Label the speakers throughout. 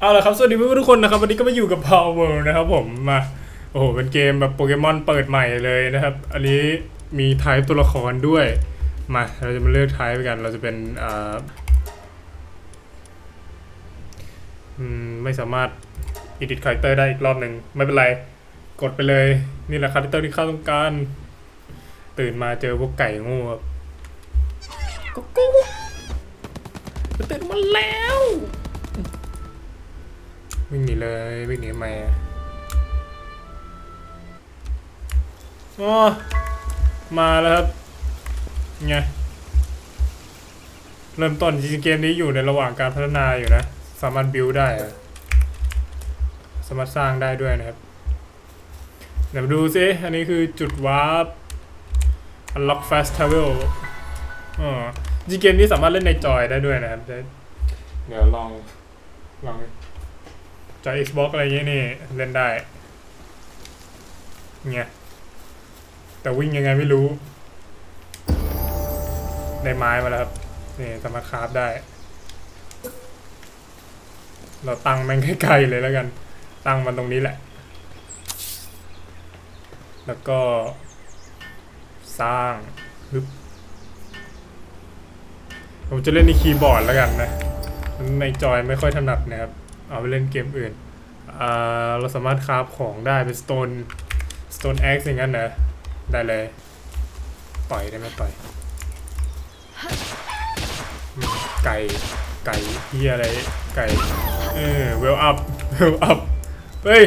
Speaker 1: เอาละครับ สวัสดีเพื่อนๆทุกคนนะครับวันนี้ก็มาอยู่กับ Power นะครับผมมาโอ้โหเป็นเกมแบบโปเกมอนเปิดใหม่เลยนะครับ อันนี้มีไทป์ตัวละครด้วย มาเราจะมาเลือกไทป์กัน เราจะเป็นอ่าอืมไม่สามารถ edit character ได้อีกรอบหนึ่งไม่เป็นไร กดไปเลย นี่แหละ character ที่ข้าต้องการ ตื่นมาเจอพวกไก่งูครับกุ๊กกุ๊กตื่นมาแล้ว วิ่งหนีเลยวิ่งหนีทำไมอะอ๋อมาแล้วครับไงเริ่มต้นจริงเกมนี้อยู่ในระหว่างการพัฒนาอยู่นะ สามารถบิวได้ สามารถสร้างได้ด้วยนะครับ เดี๋ยวดูซิอันนี้คือจุดวาร์ป unlock fast travel อ๋อจริงเกมนี้สามารถเล่นในจอยได้ด้วยนะครับ เดี๋ยวเดี๋ยวลองลอง จอ Xbox อะไรเงี้ยนี่เล่นได้เงี้ยแต่วิ่งยังไงไม่รู้ ได้ไม้มาแล้วครับนี่สามารถคราฟได้ เราตั้งแม่งใกล้ๆเลยแล้วกัน ตั้งมันตรงนี้แหละ แล้วก็ สร้างฮึบผมจะเล่นในคีย์บอร์ดแล้วกันนะ ในจอยไม่ค่อยถนัดนะครับ เอาไปเล่นเกมอื่นเราสามารถคราฟของได้เป็น stone stone axe อย่างนั้นนะได้เลย ต่อยได้ไหมต่อยไก่ไก่เฮียอะไรไก่เออ well up well up เฮ้ย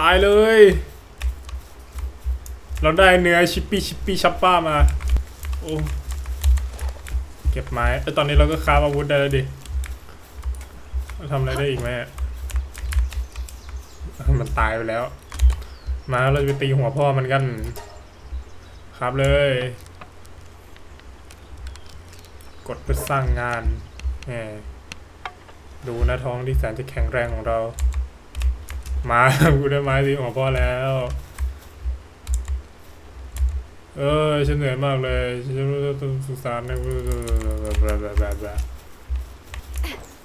Speaker 1: ตายเลย เราได้เนื้อชิปปี้ชิปปี้ชัปป้ามา โอ้ เก็บไม้แต่ตอนนี้เราก็คราฟอาวุธได้แล้วดิ ทำอะไรได้อีกไหมมันตายไปแล้ว มาเราจะไปตีหัวพ่อมันกัน ครับเลย กดเพื่อสร้างงานแหมดูหน้าท้องที่แสนจะแข็งแรงของเรา มากูได้ไม้ตีหัวพ่อแล้ว เออฉันเหนื่อยมากเลยฉันต้องสุสานนะ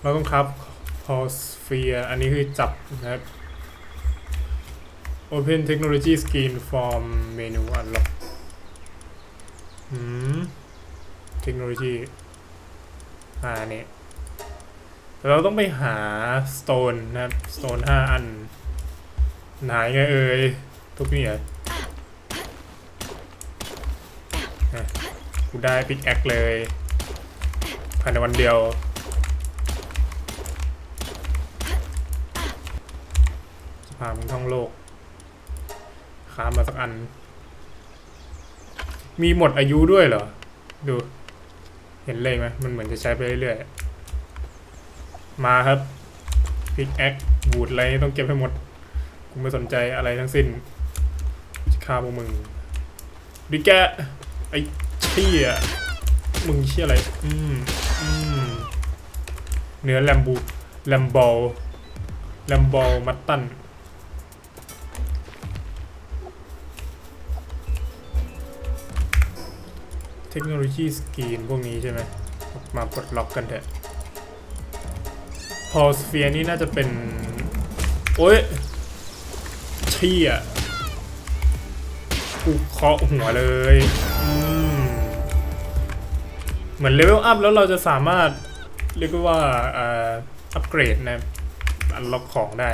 Speaker 1: เราต้องครับ พอสเฟียอันนี้คือจับนะครับ Open Technology Screen from Menu Unlock หืม Technology อ่านี่เราต้องไปหา Stone นะครับ Stone ห้าอัน หายไงเอ่ย ทุกนี่เหรอกูได้ปิกแอคเลยภายในวันเดียว พามึงท่องโลกค้ามาสักอัน มีหมดอายุด้วยเหรอ ดู เห็นเลยไหมมันเหมือนจะใช้ไปเรื่อยๆ มาครับพิกแอคบูดอะไรต้องเก็บให้หมด กูไม่สนใจอะไรทั้งสิ้นจะฆ่าพวกมึงดิแกะไอ้เชี่ยมึงเชี่ยอะไร อืม อืม เนื้อแลมบูแลมบอลแลมบอลมัตตัน คโนโลยีสกรีนพวกนี้ใช่ไหมมาปลดล็อกกันเถอะพอสเฟียนี่น่าจะเป็น โอ้ยเชี่ยกูเคาะหัวเลยเหมือนเลเวลอัพแล้วเราจะสามารถ เรียกว่าอัปเกรดนะอันล็อกของได้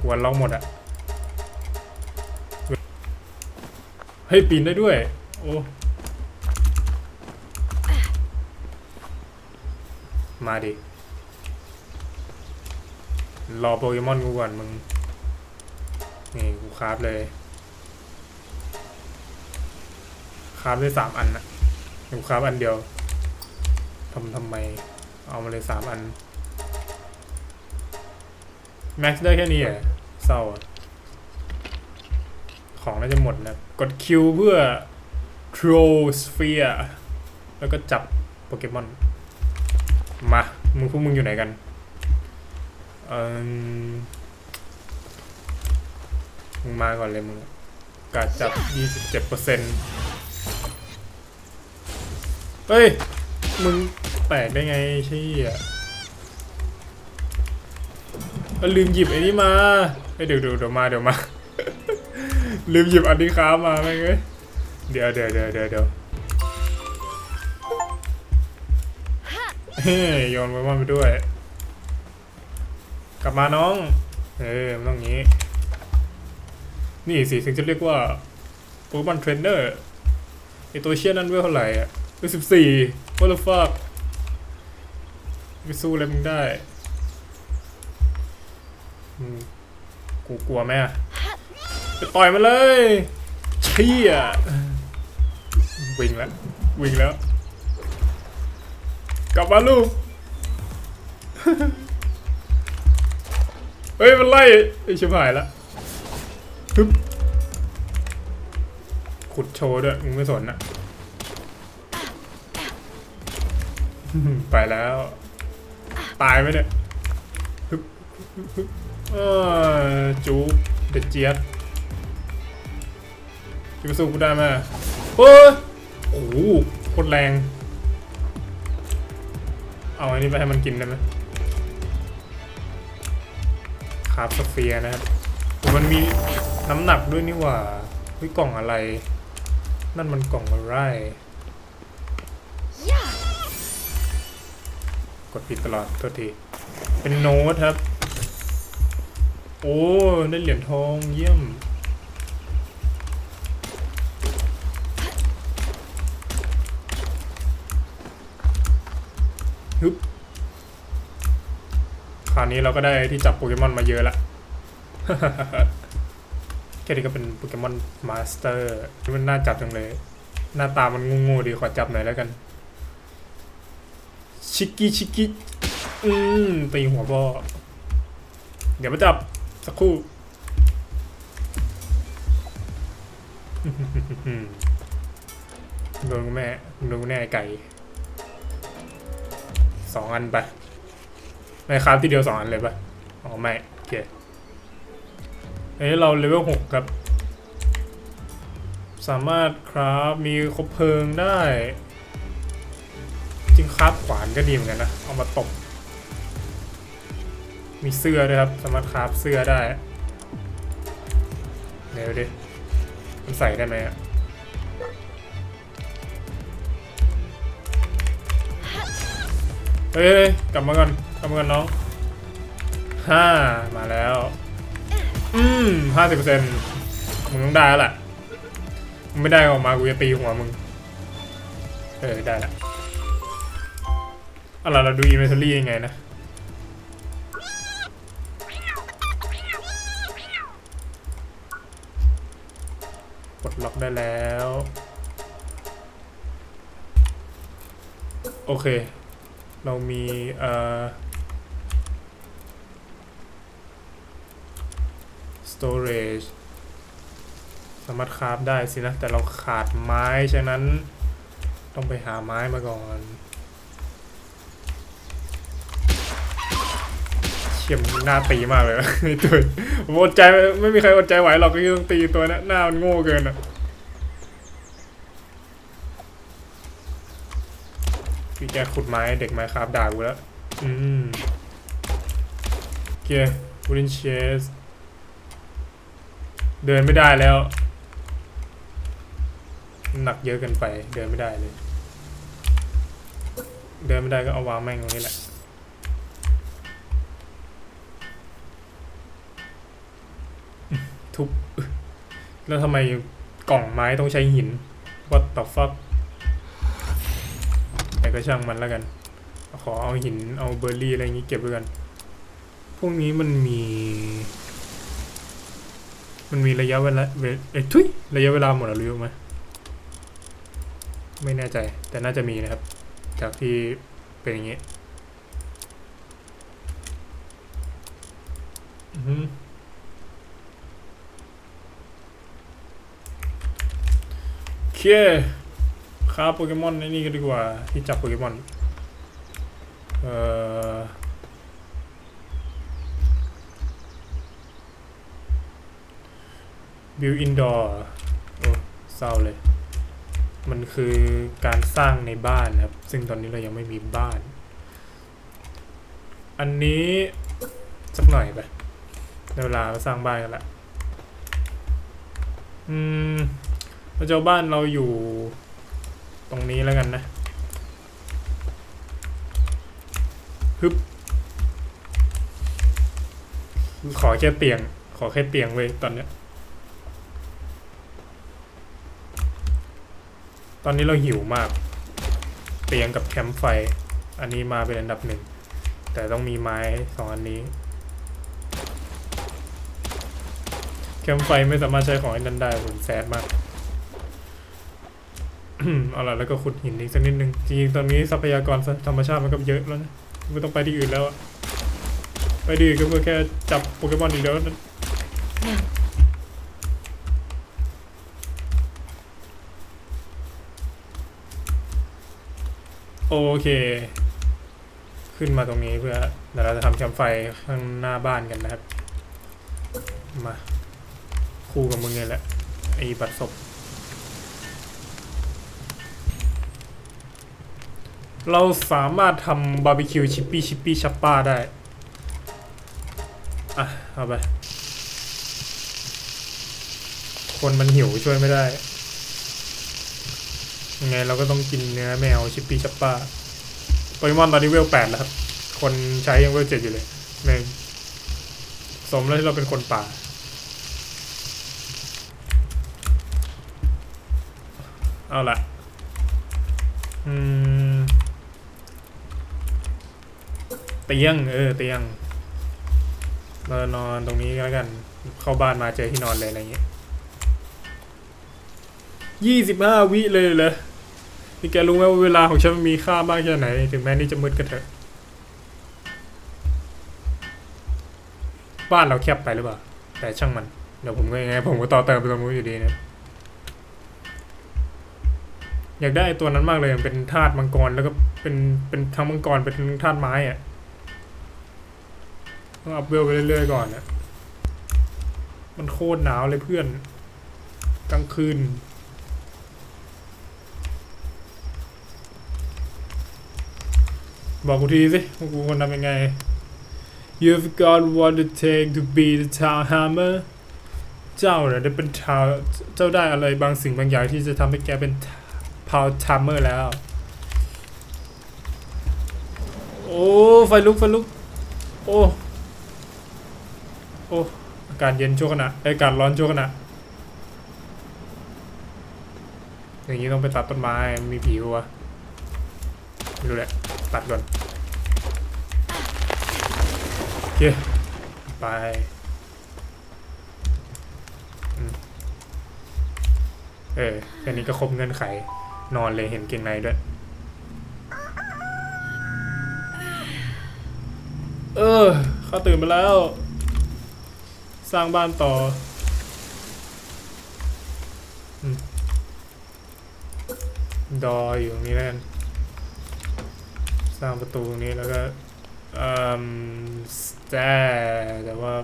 Speaker 1: กูอันล็อกหมดอะ เฮ้ปีนได้ด้วย โอ้ มาดิ รอโปเกมอนกูก่อนมึง นี่กูคราฟเลย คราฟได้สามอันนะกูคราฟอันเดียวทำทำไม เอามาเลยสามอัน แม็กซ์ได้แค่นี้เหรอเศร้าอะ ของน่าจะหมดนะกดคิวเพื่อ Trosphere แล้วก็จับโปเกมอน มา มึงพวกมึงอยู่ไหนกันเออมึงมาก่อนเลยมึงกาจับ 27%เฮ้ย มึงแตกได้ไงใช่อะลืมหยิบไอ้นี่มาเดี๋ยวเดี๋ยวเดี๋ยวมาเดี๋ยวมา ลืมหยิบอันนี้ค้ามาไหมเอ้ยเดี๋ยวเดี๋ยวเดี๋ยวเดี๋ยวเดี๋ยวเฮ้ยโยนไว้มาไปด้วย กลับมาน้อง เออมันต้องงี้ นี่สิถึงจะเรียกว่าโปเกมอนเทรนเนอร์ไอตัวเชี่ยนั้นเวลเท่าไหร่อะเวลสิบสี่ what the fuck ไปสู้อะไรมึงได้กูกลัวไหมอะ ต่อยมันเลยเชี่ยวิ่งแล้ววิ่งแล้ว กลับมาลูก เฮ้ย มันไล่ไอชิบหายละฮึบขุดโชว์ด้วย มึงไม่สนอะไปแล้ว ตายไหมเนี่ยฮึบฮึบฮึบจูบเด็ดเจี๊ยบ จะไปสู้กูได้ไหมโอ้ยโอ้โหโคตรแรง เอาอันนี้ไปให้มันกินได้ไหมคาร์บสเฟียนะครับมันมีน้ำหนักด้วยนี่หว่าเฮ้ยกล่องอะไร นั่นมันกล่องอะไรกดผิดตลอดโทษทีเป็นโน้ตครับ โอ้ ได้เหรียญทองเยี่ยม ฮึบคราวนี้เราก็ได้ที่จับโปเกมอนมาเยอะละแค่นี้ก็เป็นโปเกมอนมาสเตอร์มันน่าจับจังเลย หน้าตามันงูๆดีขอจับหน่อยแล้วกัน ชิกกี้ชิกกี้อืมตีหัวพ่อเดี๋ยวมาจับสักครู่โดนแม่โดนแน่ไอ้ไก่ สองอันไปไม่ครับทีเดียวสองอันเลยปะอ๋อไม่โอเคเอ้ยเราเลเวลหกครับ สามารถครับมีคบเพลิงได้ จริงครับขวานก็ดีเหมือนกันนะ เอามาตบมีเสื้อด้วยครับ สามารถคราฟเสื้อได้เดี๋ยวดิมันใส่ได้ไหมอะ เฮ้ยกลับมาก่อนกลับมาก่อนน้องห้ามาแล้ว อืมห้าสิบเปอร์เซ็นต์มึงต้องได้แล้วแหละมึงไม่ได้ออกมากูจะตีหัวมึง เออได้ละอาล่ะเราดูอินเวนทอรี่ยังไงนะกดล็อกได้แล้ว โอเค เรามีเอ่อ storage สามารถคราฟได้สินะ แต่เราขาดไม้ ฉะนั้นต้องไปหาไม้มาก่อน เชี่ยมหน้าตีมากเลยไอ้ตัวผมอดใจไม่มีใครอดใจไหวหรอกที่ต้องตีตัวนี้ยหน้ามันโง่เกินอะ แกขุดไม้เด็กไม้ครับด่ากูแล้ว อืมโอเควูดินเชสเดินไม่ได้แล้ว หนักเยอะเกินไป เดินไม่ได้เลย เดินไม่ได้ก็เอาวางแม่งตรงนี้แหละทุบแล้วทำไมกล่องไม้ต้องใช้หิน What the fuck ก็ช่างมันแล้วกัน ขอเอาหินเอาเบอร์รี่อะไรอย่างงี้เก็บไว้กัน พวกนี้มันมี มันมีระยะเวลาเวเอ้ยทุยระยะเวลาหมดแล้วรู้ไหมไม่แน่ใจ แต่น่าจะมีนะครับ จากที่เป็นอย่างงี้อือฮึโอเค ค้าโปเกมอนในนี่ก็ดีกว่า ที่จับโปเกมอน เอ่อบิวอินดอร์โอ้เศร้าเลย มันคือการสร้างในบ้านนะครับ ซึ่งตอนนี้เรายังไม่มีบ้าน อันนี้สักหน่อยไปในเวลามาสร้างบ้านกันละ อืมเราจะเอาบ้านเราอยู่ ตรงนี้แล้วกันนะฮึบขอแค่เตียง ขอแค่เตียงเว้ยตอนเนี้ย ตอนนี้เราหิวมาก เตียงกับแคมป์ไฟ อันนี้มาเป็นอันดับหนึ่ง แต่ต้องมีไม้สองอันนี้ แคมป์ไฟไม่สามารถใช้ของไอ้นั้นได้ผมแซดมาก เอาละแล้วก็ขุดหินอีกสักนิดนึงจริงๆตอนนี้ทรัพยากรธรรมชาติมันก็เยอะแล้วนะไม่ต้องไปที่อื่นแล้วอะไปที่อื่นก็เพื่อแค่จับโปเกมอนอีกแล้วนั้นโอเค ขึ้นมาตรงนี้เพื่อเดี๋ยวเราจะทำแคมไฟข้างหน้าบ้านกันนะครับ มา คู่กับมึงไงแหละไอ้บัตรศพ เราสามารถทำบาร์บีคิวชิปปี้ชิปปี้ชัปป้าได้ อะ เอาไป คนมันหิวช่วยไม่ได้ ยังไงเราก็ต้องกินเนื้อแมวชิปปี้ชัปป้าโปเกมอนตอนนี้เวลแปดแล้วครับ คนใช้ยังเวลเจ็ดอยู่เลยแม่งสมแล้วที่เราเป็นคนป่าเอาละอืม เตียง เออ เตียงเรานอนตรงนี้ก็แล้วกัน เข้าบ้านมาเจอที่นอนเลยอะไรอย่างเงี้ยยี่สิบห้าวิเลยเลยนี่แกรู้ไหมว่าเวลาของฉันมันมีค่ามากแค่ไหน ถึงแม้นี่จะมืดก็เถอะ บ้านเราแคบไปหรือเปล่า แต่ช่างมัน เดี๋ยวผมก็ยังไง ผมก็ต่อเติมไปตรงนู้นอยู่ดีนะอยากได้ไอตัวนั้นมากเลย เป็นธาตุมังกรแล้วก็เป็นเป็นทั้งมังกรเป็นทั้งธาตุไม้อะ ต้องอัพเวลไปเรื่อยๆก่อนนะมันโคตรหนาวเลยเพื่อน กลางคืน บอกกูทีสิว่ากูควรทำยังไง You've got what it takes to be the town hammer เจ้าเนี่ยได้เป็นทาวเจ้าได้อะไรบางสิ่งบางอย่างที่จะทำให้แกเป็นพาวทัมเมอร์แล้ว โอ้ ไฟลุก ไฟลุก โอ้ อ้อากาศเย็นชั่วขณะอ้อากาศร้อนชั่วขณะอย่างนี้ต้องไปตัดต้นไม้มีผีวะไม่รู้แหละตัดก่อนโอเคไปอเออแค่นี้ก็ครบเงื่อนไข นอนเลยเห็นเกงในด้วย เออเขาตื่นมาแล้ว สร้างบ้านต่อดออยู่ตรงนี้แล้วกันสร้างประตูตรงนี้แล้วก็อืมแตร์แต่ว่า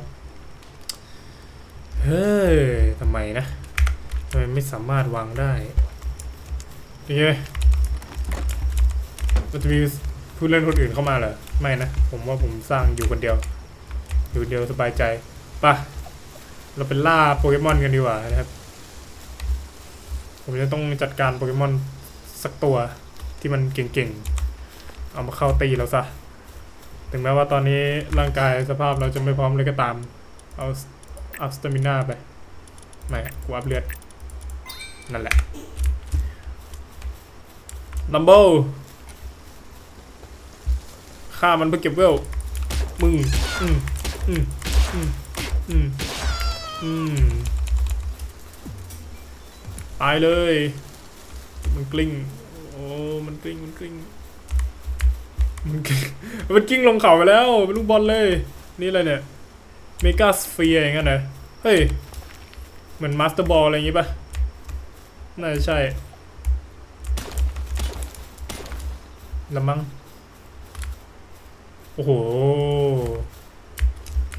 Speaker 1: เฮ้ยทำไมนะทำไมไม่สามารถวางได้โอเคมันจะมีผู้เล่นคนอื่นเข้ามาเหรอ ไม่นะ ผมว่าผมสร้างอยู่คนเดียว อยู่เดียวสบายใจป่ะ เราเป็นล่าโปเกมอนกันดีกว่านะครับ ผมจะต้องจัดการโปเกมอนสักตัวที่มันเก่งๆ เอามาเข้าตีเราซะ ถึงแม้ว่าตอนนี้ร่างกายสภาพเราจะไม่พร้อมเลยก็ตาม เอาเอาสตามิน่าไปไม่กูอัพเลือด นั่นแหละลัมโบฆ่ามันเพื่อเก็บเวล มึง อืม อืม อืม อืม อืม ตายเลย มันกลิ้ง โอ้ มันกลิ้ง มันกลิ้ง มันกลิ้ง มันกลิ้งลงเขาไปแล้ว เป็นลูกบอลเลย นี่อะไรเนี่ย เมกาสเฟียอย่างนั้นเหรอเฮ้ย เหมือนมาสเตอร์บอลอะไรอย่างงี้ป่ะน่าจะใช่ละมั้ง โอ้โห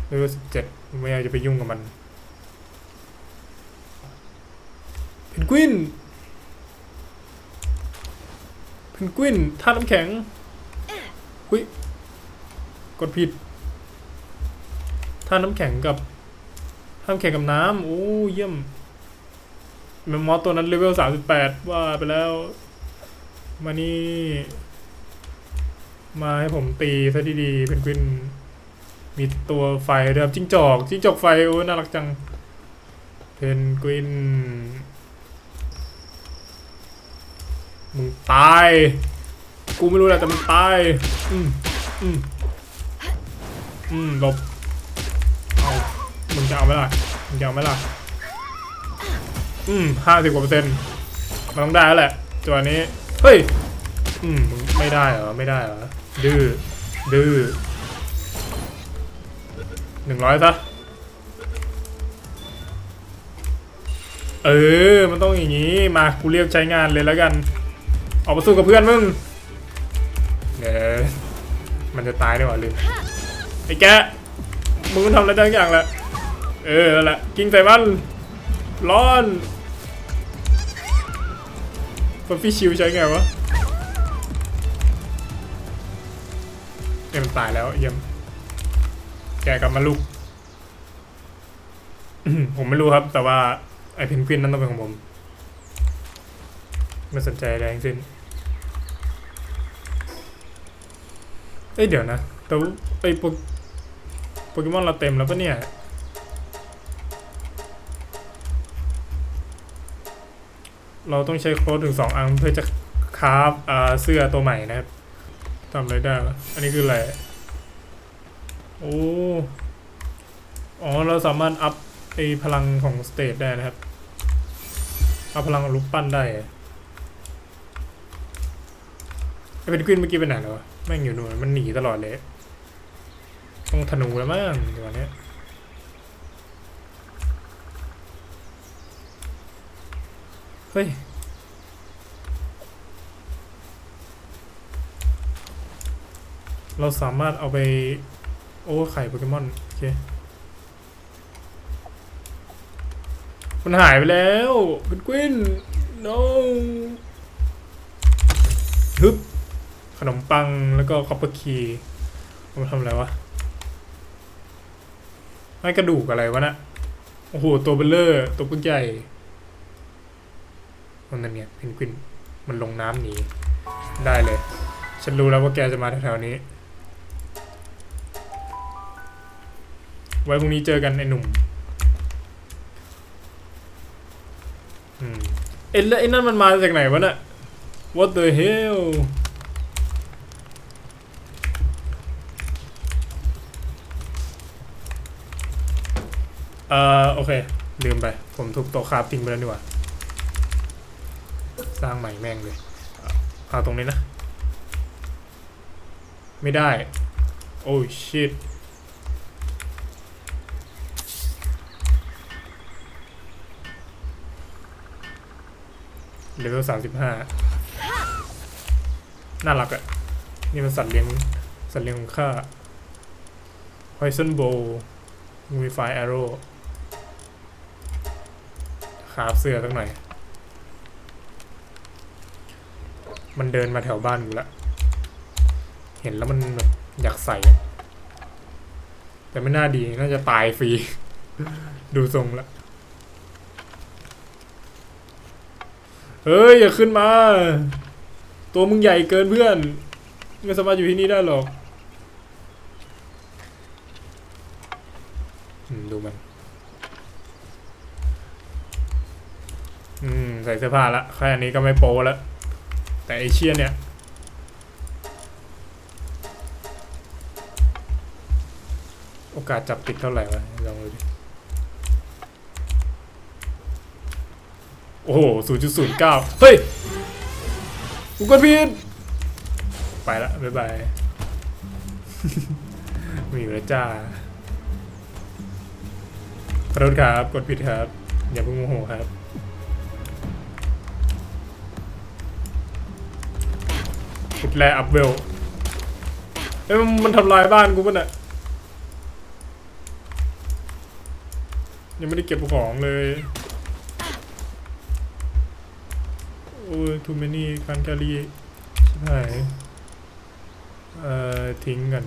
Speaker 1: เลเวลสิบเจ็ดไม่อยากจะไปยุ่งกับมัน เพน กวินเพนกวินท่าตุน้ำแข็งหุ้ยกดผิดถ้าน้ำแข็งกับถ้าน้ำแข็งกับน้ำโอ้เยี่ยมแมมมอสตัวนั้นเลเวลสามสิบแปดว่าไปแล้ว มานี่ มาให้ผมตีซะดีๆเพนกวินมีตัวไฟด้วยครับจิ้งจอกจิ้งจอกไฟ โอ้ยน่ารักจัง เพนกวิน มึงตาย กูไม่รู้แหละแต่มึงตาย อืมอืมอืมหลบ เอามึงจะเอาไหมล่ะมึงจะเอาไหมล่ะ อืมห้าสิบกว่าเปอร์เซ็นต์มันต้องได้แล้วแหละ ตัวนี้ เฮ้ย อืมมึงไม่ได้เหรอ ไม่ได้เหรอ ดื้อ ดื้อหนึ่งร้อยซะ เออ มันต้องอย่างนี้ มา กูเรียกใช้งานเลยแล้วกัน ออกมาสู้กับเพื่อนมึงเดี๋ยวมันจะตายได้หว่าลืมไอ้แกมึงทำอะไรได้ทุกอย่างแหละเออแหละกินใส่มันร้อนฟัฟฟี่ชิลใช้ไงวะเอ็มตายแล้วเยี่ยมแกกลับมาลูกผมไม่รู้ครับ แต่ว่าไอ้เพนกวินนั่นต้องเป็นของผม ไม่สนใจอะไรทั้งสิ้นเอ้ยเดี๋ยวนะ แต่ว่าไอ้โปเกมอนเราเต็มแล้วปะเนี่ย เราต้องใช้โค้ดถึงสองอันเพื่อจะคราฟเสื้อตัวใหม่นะครับทำอะไรได้วะอันนี้คืออะไร โอ้ อ๋อ เราสามารถอัพไอพลังของสเตทได้นะครับ เอาพลังของรูปปั้นได้อะไอ เป็นกวินเมื่อกี้ไปไหนแล้วแม่งอยู่นู่นมันหนีตลอดเลย ต้องธนูแล้วมั้งตัวเนี้ยเฮ้ยเราสามารถเอาไป โอ้ไข่โปเกมอน โอเค มันหายไปแล้วเป็นกวิน no ขนมปังแล้วก็คอปเปอร์คีเอามทำอะไรวะไม่กระดูกอะไรวะนะโอ้โห ตัวเบลเลอร์ ตัวปึกใหญ่มันนั่นเนี่ยเพนกวิน มันลงน้ำหนี ได้เลย ฉันรู้แล้วว่าแกจะมาแถวๆนี้ ไว้พรุ่งนี้เจอกันไอ้หนุ่มอืมเอ็นแล้วไอ้นั่นมันมาจากไหนวะน่ะ What the hell เอ่อโอเค ลืมไป ผมทุบโต๊ะคราฟทิ้งไปแล้วนี่หว่า สร้างใหม่แม่งเลยเอาตรงนี้นะ ไม่ได้ โอ้ชิตเลเวลสามสิบห้าน่ารักอะนี่มันสัตว์เลี้ยง สัตว์เลี้ยงของข้า Poison Bow Movify Arrow ขาบเสื้อสักหน่อย มันเดินมาแถวบ้านกูละ เห็นแล้วมันแบบอยากใส่ แต่ไม่น่าดีน่าจะตายฟรี ดูทรงละเฮ้ย อย่าขึ้นมา ตัวมึงใหญ่เกินเพื่อน ไม่สามารถอยู่ที่นี่ได้หรอกอืมดูมัน อืม ใส่เสื้อผ้าละแค่อันนี้ก็ไม่โป๊แล้วแต่ไอเชียเนี่ยโอกาสจับติดเท่าไหร่วะลองดูดิโอ้โหศูนย์จุดศูนย์เก้าเฮ้ยกูกดผิดไปละบ๊ายบายมีอยู่แล้วจ้าขอโทษครับ กดผิดครับ อย่าเพิ่งโมโหครับ แลอัพเวลเอ้ยมันทำลายบ้านกูป่ะเนี่ยยังไม่ได้เก็บของเลยโอ้ยทูเมนี่คันแครีชิบหายเอ่อทิ้งกัน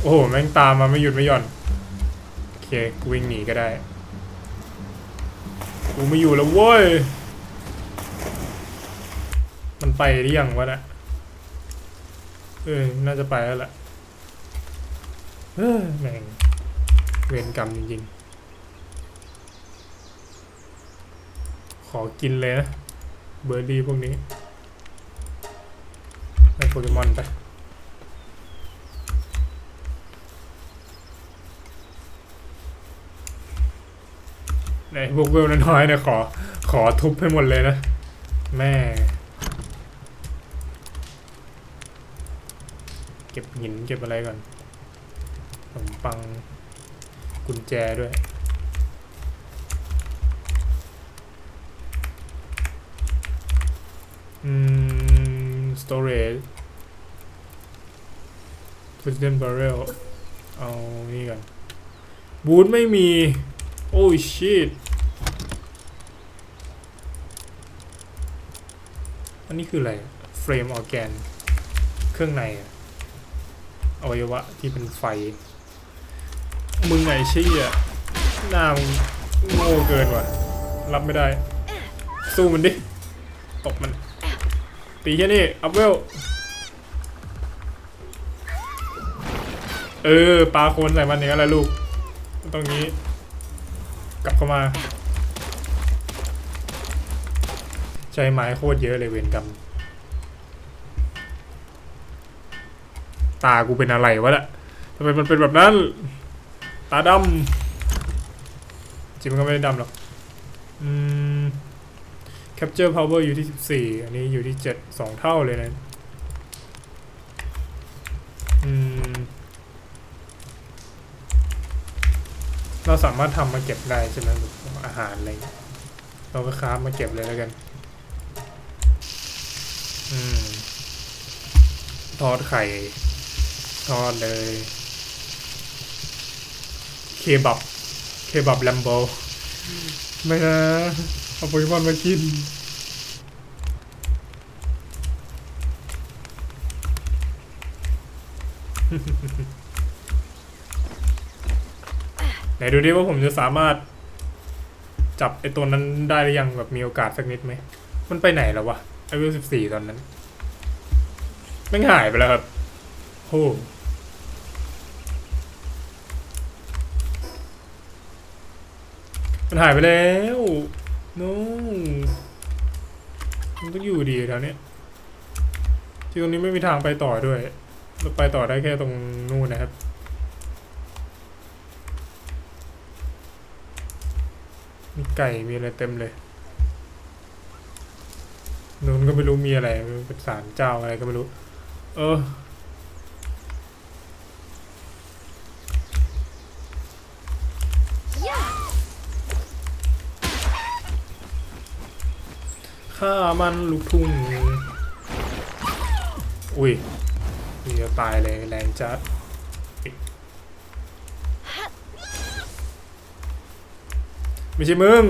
Speaker 1: โอ้โห แม่งตามมาไม่หยุดไม่หย่อน เคกูวิ่งหนีก็ได้กูไม่อยู่แล้วเว้ย มันไปหรือยังวะนะเออ น่าจะไปแล้วแหละเออแม่งเวรกรรมจริงๆ ขอกินเลยนะ เบอร์ดี้พวกนี้ให้โปเกมอนไป พวกเวลน้อยๆเนี่ยขอ ขอทุบให้หมดเลยนะ แม่ เก็บหินเก็บอะไรก่อนขนมปังกุญแจด้วยอืม storage president barrel เอา นี่ก่อนบูทไม่มี โอ้ชิต อันนี้คืออะไรเฟรมออแกน เครื่องในอวัยวะที่เป็นไฟ มึงไงชี้อะหน้ามึงโง่เกินว่ะ รับไม่ได้ สู้มันดิ ตบมัน ตีแค่นี้ อัพเวล เออ ปลาคนใส่มันอย่างนั้นแหละลูก ตรงนี้ กลับเข้ามา ช้ไม้โคตรเยอะเลยเวรกรรมตากูเป็นอะไรวะน่ะทำไมมันเป็นแบบนั้น ตาดำจริงมันก็ไม่ได้ดำหรอกอืม capture power อยู่ที่ 14 อันนี้อยู่ที่ 7 2 เท่าเลยนะอืม เราสามารถทำมาเก็บได้ใช่ไหมอาหารอะไรเราก็ค้าฟมาเก็บเลยแล้วกัน ทอดไข่ ทอดเลย เคบับ เคบับแลมโบ ไม่นะเอาโปเกมอนมากินไหนดูดิว่าผมจะสามารถ จับไอตัวนั้นได้หรือยังแบบมีโอกาสสักนิดไหม มันไปไหนแล้ววะ อวิวสิบสี่ตอนนั้นแม่หายไปแล้วครับโหมันหายไปแล้วโน้มันต้องอยู่ดีแถวเนี้ยที่ตรงนี้ไม่มีทางไปต่อด้วย เราไปต่อได้แค่ตรงนู่นนะครับ มีไก่มีอะไรเต็มเลย นู้นก็ไม่รู้มีอะไรเป็นศาลเจ้าอะไรก็ไม่รู้ เออฆ่ามันลูกทุ่ง อุ้ยนี่จะตายเลยแรงจัดไม่ใช่มึง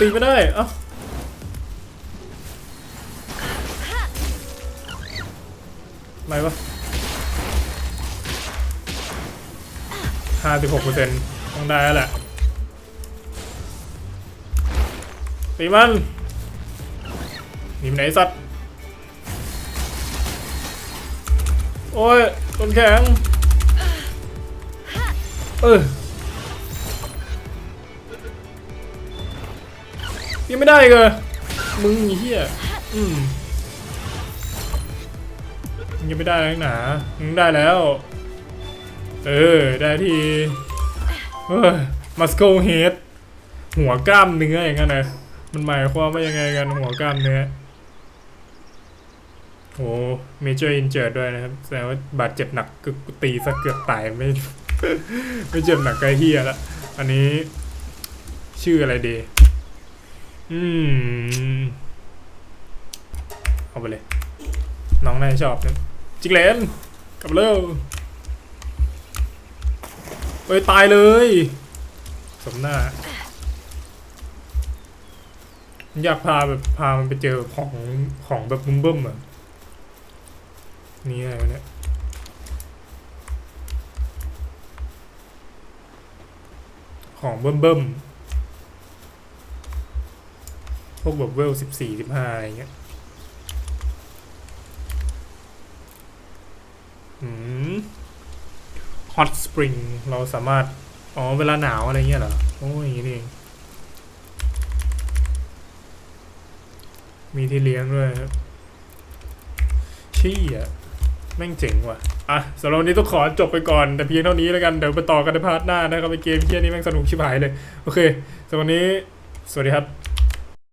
Speaker 1: ตีไม่ได้เอ้าอะไรวะห้าสิบหกเปอร์เซ็นต์ต้องได้แล้วแหละตีมันหนีไปไหนสัตว์ โอ้ยต้นแข็ง เออ ยังไม่ได้อีกเหรอมึงเหี้ยอืมมึงยังไม่ได้แล้วหนามึงได้แล้ว เออ ได้ทีเฮ้ยมัสโกเฮดหัวกล้ามเนื้ออย่างนั้นนะมันหมายความว่ายังไงกันหัวกล้ามเนื้อโอ้เมเจอร์อินเจอร์ด้วยนะครับแสดงว่าบาดเจ็บหนักก็กูตีซะเกือบตายไม่ไม่เจ็บหนักไกลเฮียละอันนี้ชื่ออะไรดี อืม เอาไปเลย น้องน่าจะชอบนะจิกเลนกลับเร็วเอ้ย ตายเลย สมหน้า อยากพาแบบพามันไปเจอของของแบบบึ้มบึ้มอะนี่อะไรเนี่ยของเบิ่มเบิ่มๆพ วกแบบเวลสิบสี่สิบห้าอะไรเงี้ยอืม hot spring เราสามารถ อ๋อ เวลาหนาวอะไรเงี้ยเหรอ โอ้ยอย่างนี้นี่เอง มีที่เลี้ยงด้วยครับชี่อะแม่งเจ๋งว่ะ อะสำหรับวันนี้ต้องขอจบไปก่อน แต่เพียงเท่านี้แล้วกัน เดี๋ยวไปต่อกันในพาร์ทหน้านะครับไปเกมเที่ยนี้แม่งสนุกชิบหายเลย โอเคสำหรับวันนี้ สวัสดีครับ